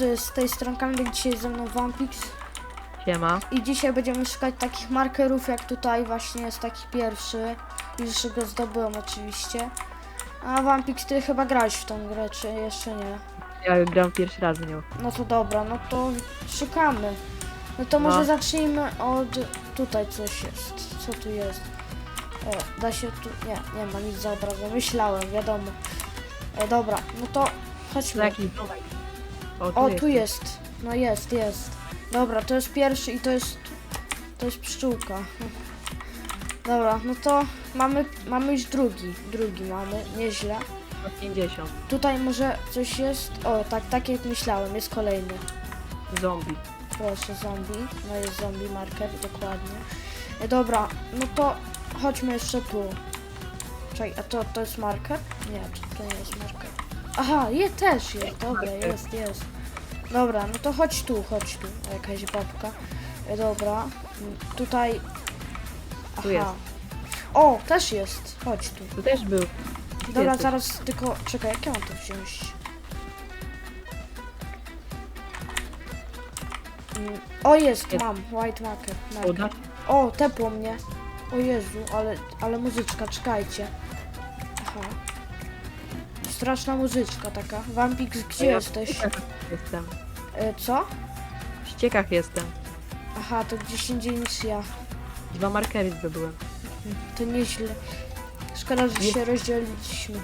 Jest z tej stronki, dzisiaj ze mną Vampix Siema. i dzisiaj będziemy szukać takich markerów jak tutaj właśnie jest taki pierwszy. Już go zdobyłem oczywiście. A Vampix, ty chyba grałeś w tą grę, czy jeszcze nie? Ja gram pierwszy raz w nią. No to dobra, no to szukamy. No to może No. zacznijmy od... Tutaj coś jest. Co tu jest? E, da się tu... Nie, nie ma nic za obrazem. Myślałem, wiadomo. E, dobra, no to chodźmy. jakiś domek. O, tu, O, jest. tu jest. No jest, jest. Dobra, to jest pierwszy i to jest. To jest pszczółka. Dobra, no to mamy, mamy już drugi. Drugi mamy, nieźle. No, 50. Tutaj może coś jest. O, tak, tak jak myślałem, jest kolejny. Zombie. Proszę, zombie. No jest zombie marker, dokładnie. E, dobra, no to chodźmy jeszcze tu. Czekaj, a to, to jest marker? Nie, to, to nie jest marker. Aha, je też jest, dobra, jest, jest. Dobra, no to chodź tu, chodź tu. O, Jakaś babka. E, dobra, tutaj... Aha. Tu jest. O, też jest, chodź tu. Tu też był. Gdzie Dobra, jesteś? zaraz tylko, czekaj, jak ja mam to wziąć? Mm, O, jest, Jest. mam, white marker. marker. Uda? O, tepło mnie. O Jezu, ale, ale muzyczka, czekajcie. Aha. Straszna muzyczka taka. Vampix, gdzie jesteś? Jestem. E, co? W ściekach jestem. Aha, to gdzieś indziej niż ja. Dwa markery zdobyłem. To nieźle. Szkoda, że się rozdzieliliśmy.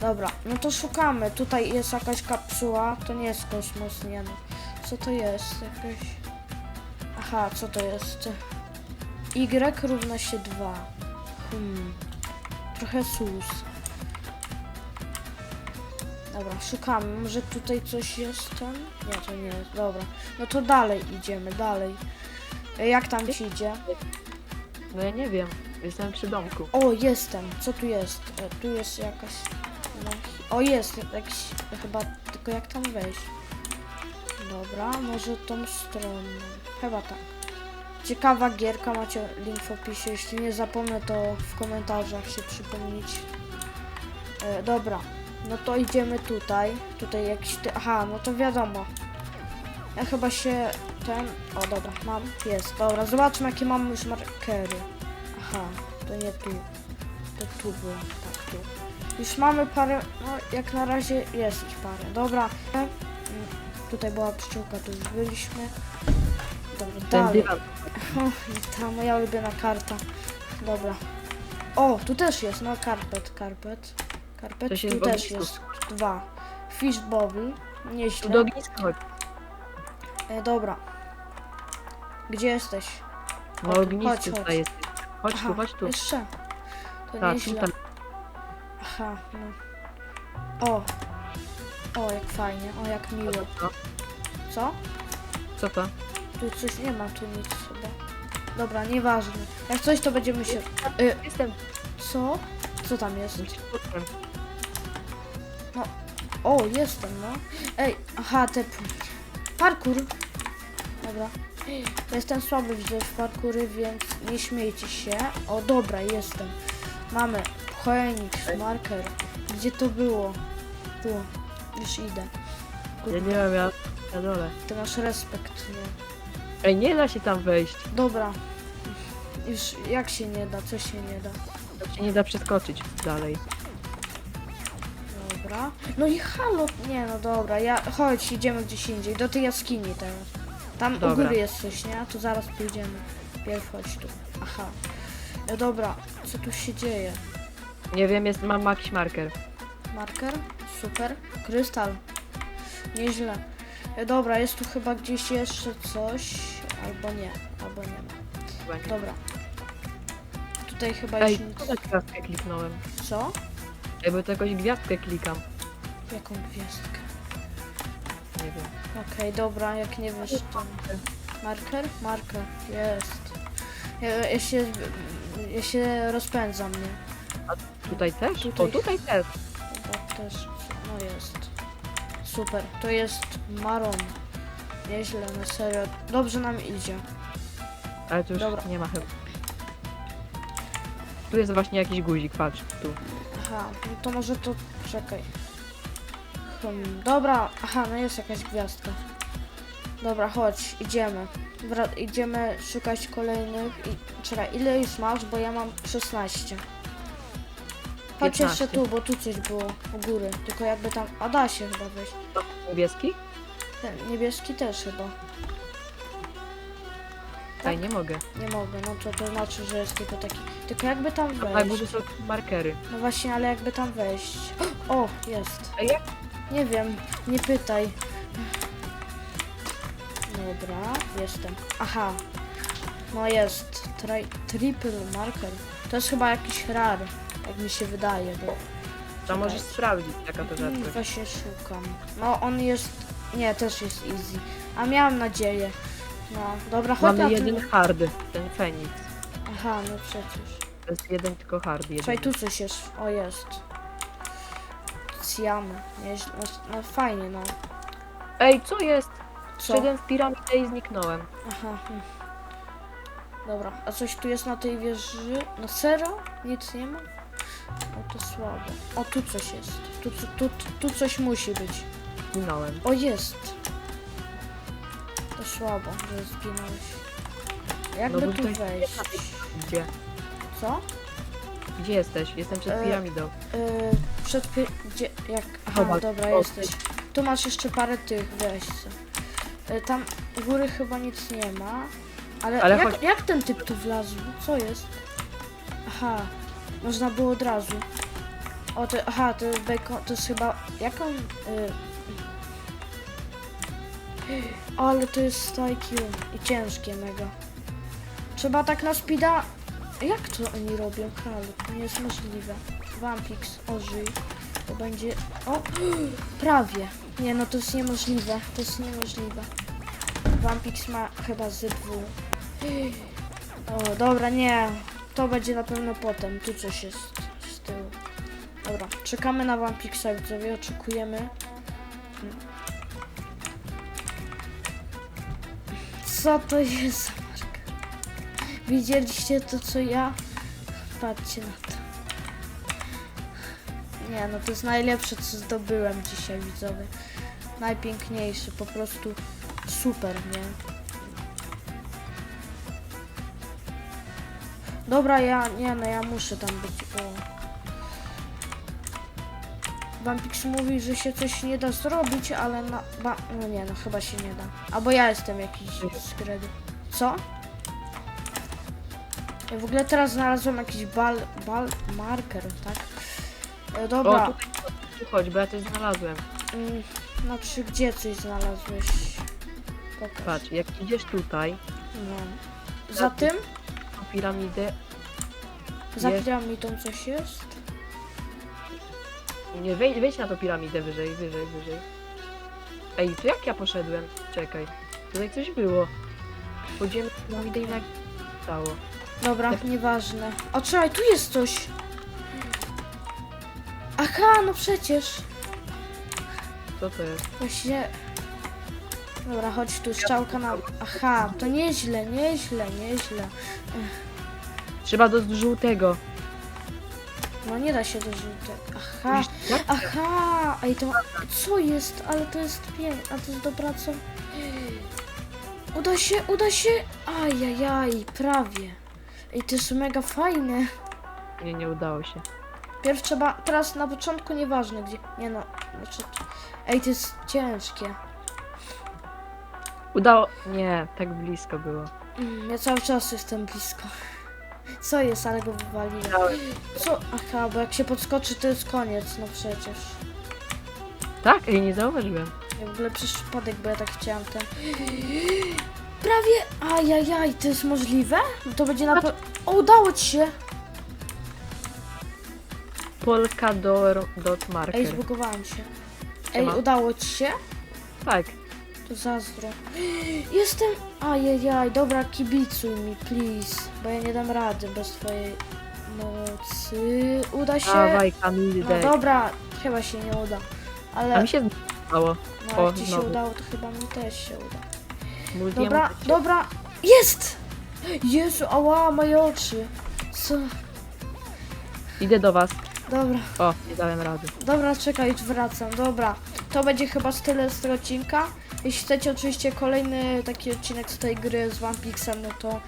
Dobra, no to szukamy. Tutaj jest jakaś kapsuła. To nie jest kosmos, nie no. Co to jest? Jakaś... Aha, co to jest? Y równa się 2. Hmm. Trochę sus. Dobra, szukamy. Może tutaj coś jest ten? Nie, to nie jest. Dobra. No to dalej idziemy, dalej. E, Jak tam ci idzie? No ja nie wiem. Jestem przy domku. O, jestem. Co tu jest? E, tu jest jakaś... No, o, jest jakiś... Chyba... Tylko jak tam wejść? Dobra, może tą stroną. Chyba tak. Ciekawa gierka, macie link w opisie. Jeśli nie zapomnę, to w komentarzach się przypomnieć. E, dobra, no to idziemy tutaj. Tutaj jakiś... Ty... Aha, no to wiadomo. Ja chyba się ten... O, dobra, mam. Jest, dobra. Zobaczmy, jakie mamy już markery. Aha, to nie tu. To tu było, tak tu. Już mamy parę, no jak na razie jest ich parę. Dobra. Mm, Tutaj była pszczółka, tu już byliśmy. Dobra, dalej. O, ta moja ulubiona karta. Dobra. O, tu też jest, no karpet, karpet. Karpet, Coś tu też ognisku. jest. Dwa. Fish bobble, Tu nieźle. do ogniska chodź. E, dobra. Gdzie jesteś? No Chodź, ognisko chodź, chodź. tutaj jest. Chodź Aha, tu, chodź tu. Jeszcze. To Tak, nieźle. tutaj. Aha, no. O. O, jak fajnie, o, jak miło. Co? Co? Co to? Tu coś nie ma, tu nic chyba. Dobra, nieważne. Jak coś, to będziemy się... Y, Jestem. co? Co tam jest? Jestem. O, jestem, no. Ej, aha, te... Parkour. Dobra. Jestem słaby widzę w parkury, więc nie śmiejcie się. O, dobra, jestem. Mamy Phoenix, marker. Gdzie to było? Tu. Już idę. Ja nie wiem, ja na dole. Ty masz respekt, nie? Ej, nie da się tam wejść. Dobra. Już jak się nie da, co się nie da? To się nie da przeskoczyć dalej. Dobra. No i halo, nie no dobra, ja chodź, idziemy gdzieś indziej, do tej jaskini teraz. Tam u Dobra. góry jest coś, nie? To zaraz pójdziemy. Pierw chodź tu. Aha. No dobra, co tu się dzieje? Nie wiem, jest, mam jakiś marker. Marker? Super. Krystal. Nieźle. E, Dobra, jest tu chyba gdzieś jeszcze coś. Albo nie, albo nie ma. Dobra. Tutaj chyba Ej, już nic. kliknąłem? Co? Ej, bo to jakąś gwiazdkę klikam. Jaką gwiazdkę? Nie wiem. Okej, dobra, jak nie wiesz to... Marker? Marker, jest. Ja, ja się... Ja się rozpędzam, nie? Tutaj też? Tutaj. O, tutaj też. Chyba też... No jest. Super, to jest maron. Nieźle, na serio. Dobrze nam idzie. Ale tu już Dobra. nie ma chyba. Tu jest właśnie jakiś guzik, patrz, tu. Aha, no to może to... Czekaj. Hmm, dobra, aha, no jest jakaś gwiazdka. Dobra, chodź, idziemy. Wra- idziemy szukać kolejnych i... Czekaj, ile już masz, bo ja mam 16. Chodź 15. jeszcze tu, bo tu coś było u góry. Tylko jakby tam... A da się chyba wejść. Niebieski? Ten niebieski też chyba. Ej, nie mogę. Nie mogę, no to to znaczy, że jest tylko taki... Tylko jakby tam Na wejść. górze są markery. No właśnie, ale jakby tam wejść. O, jest. Ej, jak? Nie wiem, nie pytaj. Dobra, jestem. Aha. No jest. Tri triple marker. To jest chyba jakiś rar, jak mi się wydaje, bo... To możesz sprawdzić, jaka to Mm, rzadkość. Właśnie szukam. No on jest... Nie, też jest easy. A miałam nadzieję. No, dobra, chodź na Mamy jeden hard, ten Feniks. Aha, no przecież. To jest jeden tylko hard. Jeden. Tu coś jest. O, jest. Nieźle. No, no fajnie, no. Ej, co jest? Co? Wszedłem w piramidę i zniknąłem. Aha. hmm. Dobra, a coś tu jest na tej wieży? No serio? Nic nie ma? No to słabo. O, tu coś jest. Tu, tu, tu, tu coś musi być. Zginąłem. O, jest. To słabo, że zginąłeś. Jakby No bo tu wejść? Gdzie? Co? Gdzie jesteś? Jestem przed E, piramidą. Yy, przed pi- gdzie, jak, aha, Zobacz, dobra, o, jesteś. Tu masz jeszcze parę tych, weź se. Yy, tam u góry chyba nic nie ma. Ale, Ale jak, chodź- jak ten typ tu wlazł? Co jest? Aha, można było od razu. O, to, aha, to jest bacon, to jest chyba, jaką... Yy... Ale to jest IQ i ciężkie mega. Trzeba tak na speeda... Jak to oni robią, kralu? To nie jest możliwe. Vampix, ożyj. To będzie... O! Prawie. Nie, no to jest niemożliwe. To jest niemożliwe. Vampix ma chyba ZW. O, dobra, nie. To będzie na pewno potem. Tu coś jest z tyłu. Dobra, czekamy na Vampixa, widzowie. Oczekujemy. Co to jest za marka? Widzieliście to, co ja? Patrzcie na to. Nie, no to jest najlepsze, co zdobyłem dzisiaj, widzowie. Najpiękniejszy, po prostu super, nie? Dobra, ja, nie no, ja muszę tam być, bo... Vampix mówi, że się coś nie da zrobić, ale na... Ba... No nie, no chyba się nie da. Albo ja jestem jakiś skredu. Co? Ja w ogóle teraz znalazłem jakiś bal... bal... marker, tak? E, O, dobra, tutaj tu chodź, bo ja coś znalazłem. mm, znaczy gdzie coś znalazłeś? Pokaż. Patrz, jak idziesz tutaj, No. Za tym? tą piramidę, Za Jest. piramidą coś jest? Nie, wejdź, wejdź na tą piramidę wyżej, wyżej, wyżej. Ej, to jak ja poszedłem? Czekaj, tutaj coś było. Chodziłem na piramidę i jak stało. Dobra, nieważne. O, czekaj, tu jest coś. Aha, no przecież. Co to jest? Właśnie... Dobra, chodź tu, strzałka na... Aha, to nieźle, nieźle, nieźle. Trzeba do żółtego. No nie da się do żółtego. Aha, jak? aha, ej to... Co jest? Ale to jest piękne, a to jest dobra co... Uda się, uda się! Ajajaj, prawie. Ej, to jest mega fajne. Nie, nie udało się. Pierw trzeba, teraz na początku nieważne gdzie, nie no, znaczy, ej to jest ciężkie. Udało... Nie, tak blisko było. Mm, Ja cały czas jestem blisko. Co jest, ale go wywaliłem. Co? Aha, bo jak się podskoczy to jest koniec, no przecież. Tak? Ej, nie zauważyłem. Ja w ogóle przez przypadek, bo ja tak chciałam ten... Prawie, ajajaj, to jest możliwe? No to będzie na pewno... O, udało ci się! Polka do, dot marker. Ej, zbugowałem się. Ej, Siema. udało ci się? Tak. To zazdro. Jestem. Ajajaj, dobra, kibicuj mi, please. Bo ja nie dam rady bez twojej mocy. Uda się. Dawaj, No Kamildę. dobra, chyba się nie uda. A Ale mi się zdało. no, o, jak ci się znowu. udało, to chyba mi też się uda. Dobra, dobra. Jest! Jezu, ała, moje oczy. Co? Idę do was. Dobra, O, nie dałem rady. dobra, czekaj, już wracam. Dobra. to będzie chyba tyle z tego odcinka. Jeśli chcecie oczywiście kolejny taki odcinek z tej gry z Vampixem, no to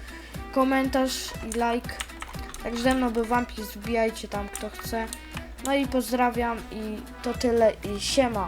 komentarz i like. Tak ze mną był Vampix, wbijajcie tam kto chce. No i pozdrawiam i to tyle i siema.